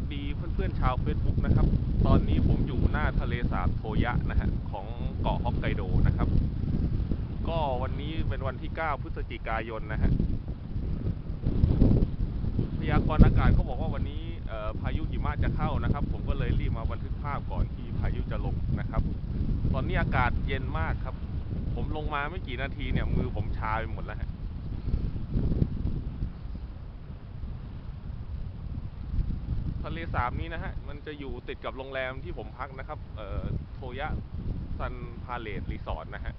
สดีเพื่อนๆชาว Facebook นะครับ ตอนนี้ผมอยู่หน้าทะเลสาบโทยะนะฮะของเกาะฮอกไกโดนะครับ ก็วันนี้เป็นวันที่ 9 พฤศจิกายนนะฮะ พยากรณ์อากาศเขาบอกว่าวันนี้พายุหิมะจะเข้านะครับ ผมก็เลยรีบมาบันทึกภาพก่อนที่พายุจะลงนะครับ ตอนนี้อากาศเย็นมากครับ ผมลงมาไม่กี่นาทีเนี่ยมือผมชาไปหมดแล้วฮะ ทะเลสาบนี้นะฮะ มันจะอยู่ติดกับโรงแรมที่ผมพักนะครับ เอ่อ โทยะซันพาเลตรีสอร์ทนะฮะ